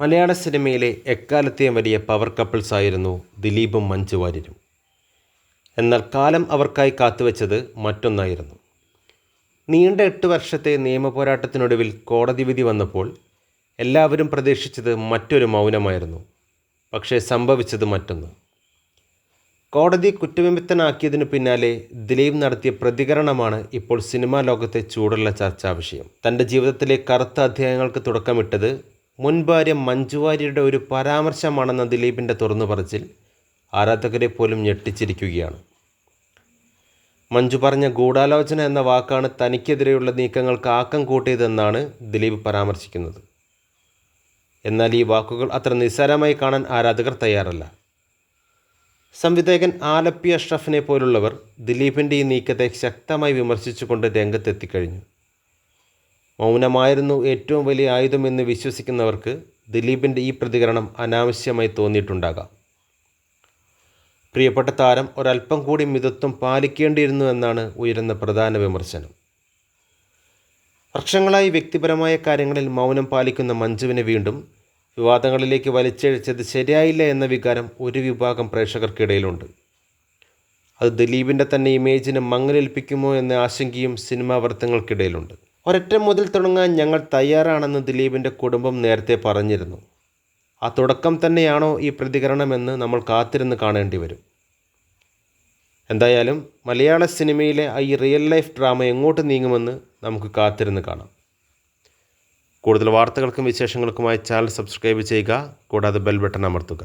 മലയാള സിനിമയിലെ എക്കാലത്തെയും വലിയ പവർ കപ്പിൾസ് ആയിരുന്നു ദിലീപും മഞ്ജു വാര്യരും. എന്നാൽ കാലം അവർക്കായി കാത്തുവച്ചത് മറ്റൊന്നായിരുന്നു. നീണ്ട എട്ട് വർഷത്തെ നിയമ പോരാട്ടത്തിനൊടുവിൽ കോടതി വിധി വന്നപ്പോൾ എല്ലാവരും പ്രതീക്ഷിച്ചത് മറ്റൊരു മൗനമായിരുന്നു പക്ഷേ സംഭവിച്ചത് മറ്റൊന്ന്. കോടതി കുറ്റവിമുക്തനാക്കിയതിനു പിന്നാലെ ദിലീപ് നടത്തിയ പ്രതികരണമാണ് ഇപ്പോൾ സിനിമാ ലോകത്തെ ചൂടുള്ള ചർച്ചാ വിഷയം. തന്റെ ജീവിതത്തിലെ കറുത്ത അധ്യായങ്ങൾക്ക് തുടക്കമിട്ടത് മുൻ ഭാര്യ മഞ്ജു വാര്യരുടെ ഒരു പരാമർശമാണെന്ന ദിലീപിന്റെ തുറന്നു പറച്ചിൽ ആരാധകരെ പോലും ഞെട്ടിച്ചിരിക്കുകയാണ്. മഞ്ജു പറഞ്ഞ ഗൂഢാലോചന എന്ന വാക്കാണ് തനിക്കെതിരെയുള്ള നീക്കങ്ങൾക്ക് ആക്കം കൂട്ടിയതെന്നാണ് ദിലീപ് പരാമർശിക്കുന്നത്. എന്നാൽ ഈ വാക്കുകൾ അത്ര നിസ്സാരമായി കാണാൻ ആരാധകർ തയ്യാറല്ല. സംവിധായകൻ ആലപ്പി അഷ്റഫിനെ പോലുള്ളവർ ദിലീപിന്റെ ഈ നീക്കത്തെ ശക്തമായി വിമർശിച്ചുകൊണ്ട് രംഗത്തെത്തിക്കഴിഞ്ഞു. മൗനമായിരുന്നു ഏറ്റവും വലിയ ആയുധമെന്ന് വിശ്വസിക്കുന്നവർക്ക് ദിലീപിന്റെ ഈ പ്രതികരണം അനാവശ്യമായി തോന്നിയിട്ടുണ്ടാകാം. പ്രിയപ്പെട്ട താരം ഒരല്പം കൂടി മിതത്വം പാലിക്കേണ്ടിയിരുന്നു എന്നാണ് ഉയരുന്ന പ്രധാന വിമർശനം. വർഷങ്ങളായി വ്യക്തിപരമായ കാര്യങ്ങളിൽ മൗനം പാലിക്കുന്ന മഞ്ജുവിനെ വീണ്ടും വിവാദങ്ങളിലേക്ക് വലിച്ചഴിച്ചത് ശരിയായില്ല എന്ന വികാരം ഒരു വിഭാഗം പ്രേക്ഷകർക്കിടയിലുണ്ട്. അത് ദിലീപിന്റെ തന്നെ ഇമേജിനെ മങ്ങലേൽപ്പിക്കുമോ എന്ന ആശങ്കയും സിനിമാ വൃത്തങ്ങൾക്കിടയിലുണ്ട് ഒരൊറ്റ മുതൽ തുടങ്ങാൻ ഞങ്ങൾ തയ്യാറാണെന്ന് ദിലീപിന്റെ കുടുംബം നേരത്തെ പറഞ്ഞിരുന്നു. ആ തുടക്കം തന്നെയാണോ ഈ പ്രതികരണമെന്ന് നമ്മൾ കാത്തിരുന്ന് കാണേണ്ടി വരും. എന്തായാലും മലയാള സിനിമയിലെ ഈ റിയൽ ലൈഫ് ഡ്രാമ എങ്ങോട്ട് നീങ്ങുമെന്ന് നമുക്ക് കാത്തിരുന്ന് കാണാം. കൂടുതൽ വാർത്തകൾക്കും വിശേഷങ്ങൾക്കുമായി ചാനൽ സബ്സ്ക്രൈബ് ചെയ്യുക കൂടാതെ ബെൽ ബട്ടൺ അമർത്തുക.